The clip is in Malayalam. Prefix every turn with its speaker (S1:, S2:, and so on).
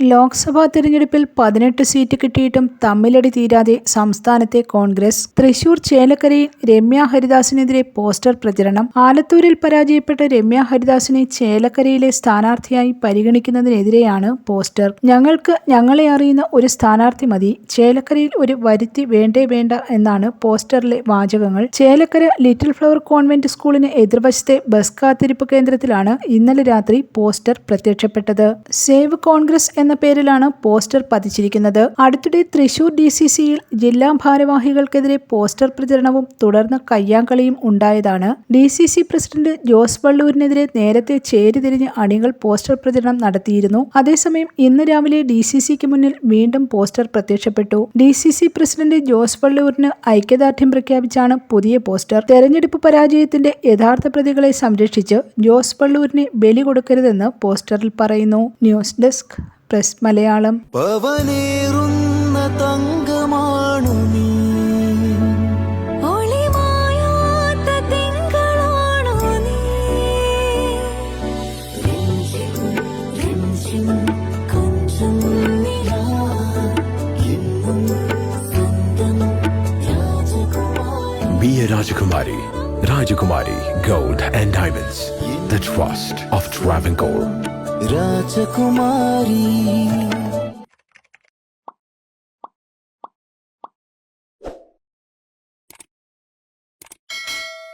S1: ലോക്സഭാ തിരഞ്ഞെടുപ്പിൽ പതിനെട്ട് സീറ്റ് കിട്ടിയിട്ടും തമ്മിലടി തീരാതെ സംസ്ഥാനത്തെ കോൺഗ്രസ് തൃശൂർ ചേലക്കരയിൽ രമ്യ ഹരിദാസിനെതിരെ പോസ്റ്റർ പ്രചരണം ആലത്തൂരിൽ പരാജയപ്പെട്ട രമ്യ ഹരിദാസിനെ ചേലക്കരയിലെ സ്ഥാനാർത്ഥിയായി പരിഗണിക്കുന്നതിനെതിരെയാണ് പോസ്റ്റർ. ഞങ്ങൾക്ക് ഞങ്ങളെ അറിയുന്ന ഒരു സ്ഥാനാർത്ഥി മതി ചേലക്കരയിൽ ഒരു വരുത്തി വേണ്ടേ വേണ്ട എന്നാണ് പോസ്റ്ററിലെ വാചകങ്ങൾ. ചേലക്കര ലിറ്റിൽ ഫ്ലവർ കോൺവെന്റ് സ്കൂളിന് എതിർവശത്തെ ബസ് കാത്തിരിപ്പ് കേന്ദ്രത്തിലാണ് ഇന്നലെ രാത്രി പോസ്റ്റർ പ്രത്യക്ഷപ്പെട്ടത്. സേവ് കോൺഗ്രസ് എന്ന പേരിലാണ് പോസ്റ്റർ പതിച്ചിരിക്കുന്നത്. അടുത്തിടെ തൃശൂർ ഡി സി സിയിൽ ജില്ലാ ഭാരവാഹികൾക്കെതിരെ പോസ്റ്റർ പ്രചരണവും തുടർന്ന് കയ്യാങ്കളിയും ഉണ്ടായതാണ്. D C C president Jose വള്ളൂരിനെതിരെ നേരത്തെ ചേരിതിരിഞ്ഞ് അണികൾ പോസ്റ്റർ പ്രചരണം നടത്തിയിരുന്നു. അതേസമയം ഇന്ന് രാവിലെ ഡി സി സിക്ക് മുന്നിൽ വീണ്ടും പോസ്റ്റർ പ്രത്യക്ഷപ്പെട്ടു. D C C president Jose വള്ളൂരിന് ഐക്യദാർഢ്യം പ്രഖ്യാപിച്ചാണ് പുതിയ പോസ്റ്റർ. തെരഞ്ഞെടുപ്പ് പരാജയത്തിന്റെ യഥാർത്ഥ പ്രതികളെ സംരക്ഷിച്ച് ജോസ് വള്ളൂരിനെ ബലി കൊടുക്കരുതെന്ന് പോസ്റ്ററിൽ പറയുന്നു. ന്യൂസ് ഡെസ്ക് പ്രസ് മലയാളം
S2: പവനേറുന്ന തങ്കമാണു നീ
S3: ഒളിമായാത്ത തിങ്കളാണു നീ രഞ്ജിം രഞ്ജിം കൊഞ്ചും നിലാ എന്നും സ്വന്തം രാജകുമാരി
S4: Be a Rajakumari. Rajakumari Gold and Diamonds. The trust of Travancore.
S2: Rajkumari.